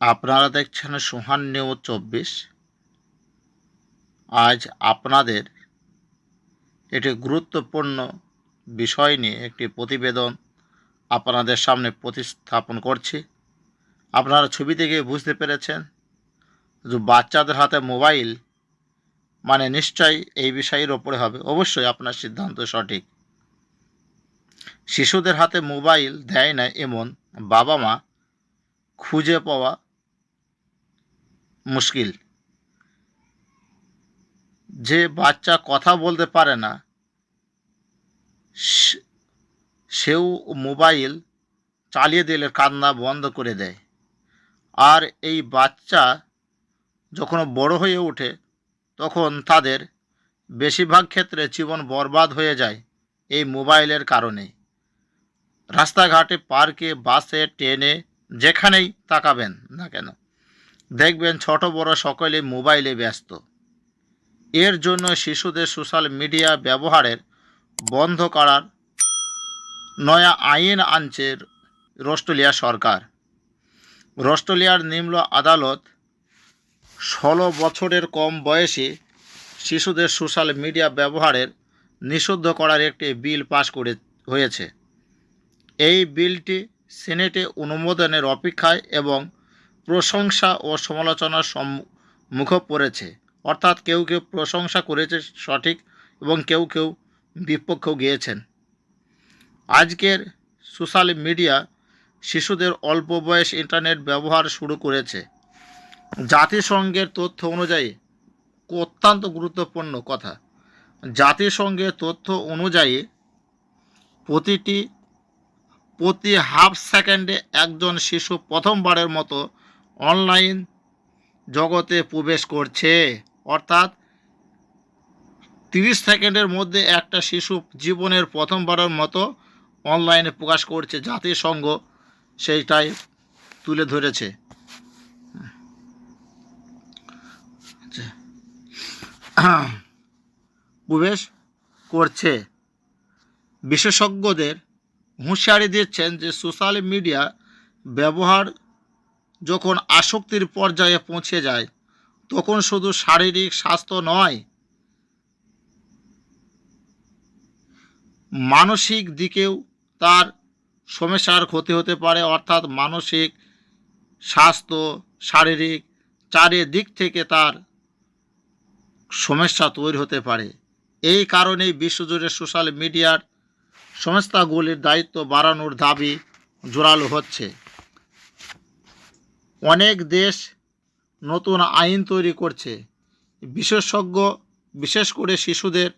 আপনারা দেখছেন সুহান নিউজ চব্বিশ। আজ আপনাদের একটি গুরুত্বপূর্ণ বিষয় নিয়ে একটি প্রতিবেদন আপনাদের সামনে প্রতিস্থাপন করছি। আপনারা ছবি থেকে বুঝতে পেরেছেন যে বাচ্চাদের হাতে মোবাইল মানে নিশ্চয়ই এই বিষয়ের ওপরে হবে। অবশ্যই আপনার সিদ্ধান্ত সঠিক। শিশুদের হাতে মোবাইল দেয় না এমন বাবা মা খুঁজে পাওয়া মুশকিল। যে বাচ্চা কথা বলতে পারে না সেও মোবাইল চালিয়ে দিলে কান্না বন্ধ করে দেয়। আর এই বাচ্চা যখন বড় হয়ে ওঠে, তখন তাদের বেশিরভাগ ক্ষেত্রে জীবন বরবাদ হয়ে যায় এই মোবাইলের কারণে। রাস্তাঘাটে, পার্কে, বাসে, ট্রেনে যেখানেই তাকাবেন না কেন। দেখবেন ছোট বড় সকলে মোবাইলে ব্যস্ত। এর জন্য শিশুদের সোশ্যাল মিডিয়া ব্যবহারের বন্ধ করার নয়া আইন আনছে অস্ট্রেলিয়া সরকার। অস্ট্রেলিয়ার নিম্ন আদালত ষোলো বছরের কম বয়সী শিশুদের সোশ্যাল মিডিয়া ব্যবহারের নিষিদ্ধ করার একটি বিল পাশ করে হয়েছে। এই বিলটি সিনেটে অনুমোদনের অপেক্ষায় এবং প্রশংসা ও সমালোচনার সম্মুখে পড়েছে। অর্থাৎ কেউ কেউ প্রশংসা করেছে সঠিক এবং কেউ কেউ বিপক্ষেও গিয়েছেন। আজকের সোশ্যাল মিডিয়া শিশুদের অল্প বয়স ইন্টারনেট ব্যবহার শুরু করেছে। জাতিসংঘের তথ্য অনুযায়ী, অত্যন্ত গুরুত্বপূর্ণ কথা, জাতিসংঘের তথ্য অনুযায়ী প্রতিটি, প্রতি হাফ সেকেন্ডে একজন শিশু প্রথমবারের মতো অনলাইন জগতে প্রবেশ করছে। অর্থাৎ তিরিশ সেকেন্ডের মধ্যে একটা শিশু জীবনের প্রথমবারের মতো অনলাইনে প্রকাশ করছে জাতিসংঘ, সেইটাই তুলে ধরেছে। আচ্ছা। প্রবেশ করছে। বিশেষজ্ঞদের হুঁশিয়ারি দিচ্ছেন যে সোশ্যাল মিডিয়া ব্যবহার যখন আসক্তির পর্যায়ে পৌঁছে যায়, তখন শুধু শারীরিক স্বাস্থ্য নয়, মানসিক দিকেও তার সমস্যার ক্ষতি হতে পারে। অর্থাৎ মানসিক স্বাস্থ্য, শারীরিক চারিদিক থেকে তার সমস্যা তৈরি হতে পারে। এই কারণেই বিশ্বজুড়ে সোশ্যাল মিডিয়ার সংস্থাগুলির দায়িত্ব বাড়ানোর দাবি জোরালো হচ্ছে। অনেক দেশ নতুন আইন তৈরি করছে। বিশেষজ্ঞ, বিশেষ করে শিশুদের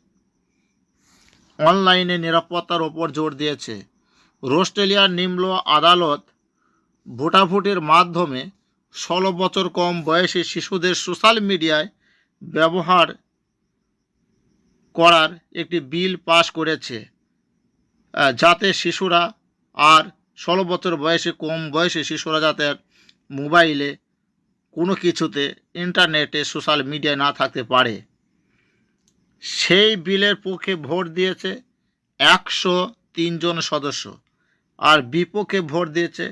অনলাইনে নিরাপত্তার ওপর জোর দিয়েছে। অস্ট্রেলিয়ার নিম্ন আদালত ভোটাভুটির মাধ্যমে ষোলো বছর কম বয়সী শিশুদের সোশ্যাল মিডিয়ায় ব্যবহার করার একটি বিল পাশ করেছে যাতে শিশুরা আর ষোলো বছর বয়সে কম বয়সী শিশুরা যাতে মোবাইলে কোনো কিছুতে ইন্টারনেটে সোশ্যাল মিডিয়া না থাকতে পারে। সেই বিলের পক্ষে ভোট দিয়েছে একশো তিনজন সদস্য আর বিপক্ষে ভোট দিয়েছে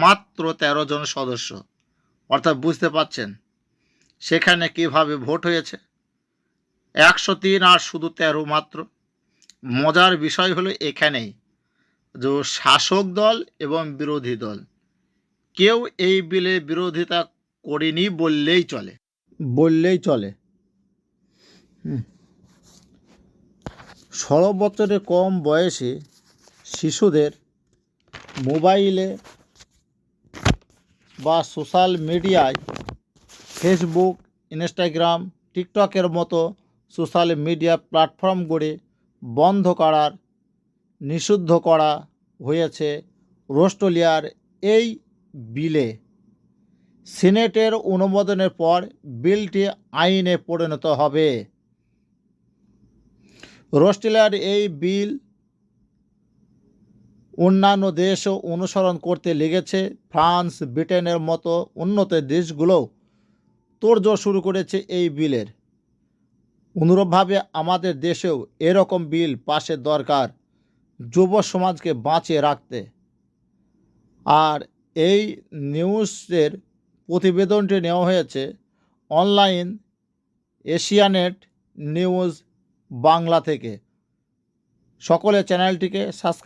মাত্র তেরো জন সদস্য। অর্থাৎ বুঝতে পাচ্ছেন সেখানে কীভাবে ভোট হয়েছে? একশো তিন আর শুধু তেরো মাত্র। মজার বিষয় হলো এখানেই যে শাসক দল এবং বিরোধী দল কেউ এই বিলে বিরোধিতা করেনি বললেই চলে। বললেই চলে। ষোলো বছরের কম বয়সে শিশুদের মোবাইলে বা সোশ্যাল মিডিয়ায় ফেসবুক, ইনস্টাগ্রাম, টিকটকের মতো সোশ্যাল মিডিয়া প্ল্যাটফর্মগুলি বন্ধ করার, নিষিদ্ধ করা হয়েছে। অস্ট্রেলিয়ার এই বিলে সিনেটের অনুমোদনের পর বিলটি আইনে পরিণত হবে। অস্ট্রেলিয়ার এই বিল অন্যান্য দেশও অনুসরণ করতে লেগেছে। ফ্রান্স, ব্রিটেনের মতো উন্নত দেশগুলোও তোড়জোড় শুরু করেছে এই বিলের। অনুরূপভাবে আমাদের দেশেও এরকম বিল পাশের দরকার, যুব সমাজকে বাঁচিয়ে রাখতে। আর এই নিউজের প্রতিবেদনটি নেওয়া হয়েছে অনলাইন এশিয়ানেট নিউজ বাংলা থেকে। সকলে চ্যানেলটিকে সাবস্ক্রাইব